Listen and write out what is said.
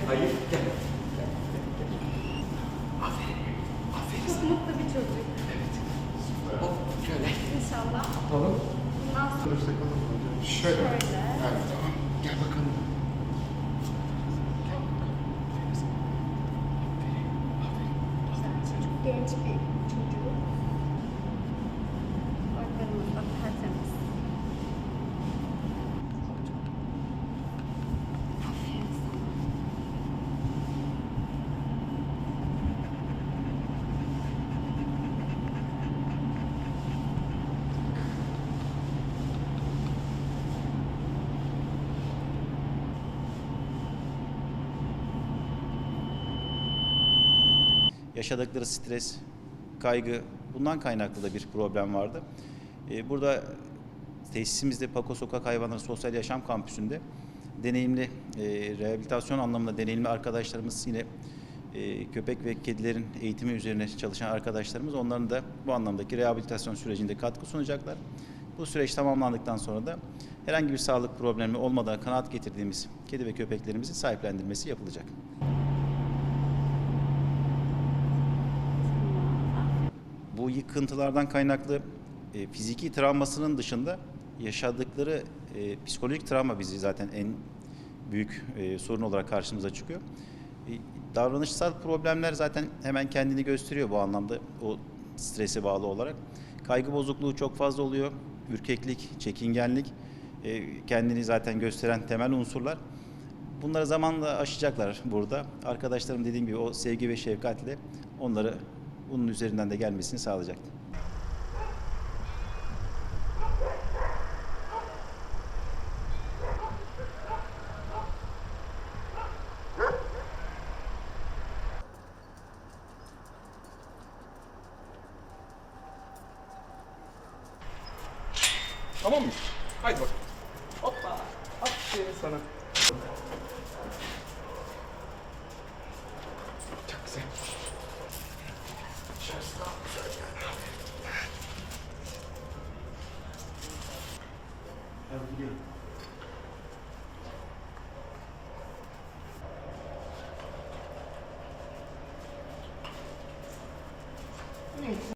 Gel gel gel. Hayır gel. Gel, gel, gel. Aferin. Aferin. Çok mutlu bir çocuk. Evet. Hop şöyle. İnşallah. Atalım. Bundan sonra Şöyle. Şöyle. Evet tamam. Gel bakalım. güzel çocuk. Genç bir çocuk. Baklarımız da tertemiz. Aferin sana. Yaşadıkları stres, kaygı bundan kaynaklı da bir problem vardı. Ee, Burada tesisimizde Pako Sokak Hayvanları Sosyal Yaşam Kampüsü'nde deneyimli, e, rehabilitasyon anlamında deneyimli arkadaşlarımız yine e, köpek ve kedilerin eğitimi üzerine çalışan arkadaşlarımız onların da bu anlamdaki rehabilitasyon sürecinde katkı sunacaklar. Bu süreç tamamlandıktan sonra da herhangi bir sağlık problemi olmadan kanaat getirdiğimiz kedi ve köpeklerimizin sahiplendirmesi yapılacak. Bu yıkıntılardan kaynaklı e, fiziki travmasının dışında yaşadıkları e, psikolojik travma bizi zaten en büyük e, sorun olarak karşımıza çıkıyor. E, davranışsal problemler zaten hemen kendini gösteriyor bu anlamda o strese bağlı olarak. Kaygı bozukluğu çok fazla oluyor. Ürkeklik, çekingenlik e, kendini zaten gösteren temel unsurlar. Bunları zamanla aşacaklar burada. Arkadaşlarım dediğim gibi o sevgi ve şefkatle onları bunun üzerinden de gelmesini sağlayacaktır. Tamam mı? Haydi bak. Hoppa. Aferin sana. Çok güzel. Şöyle sağ şöyle. Hadi gidelim.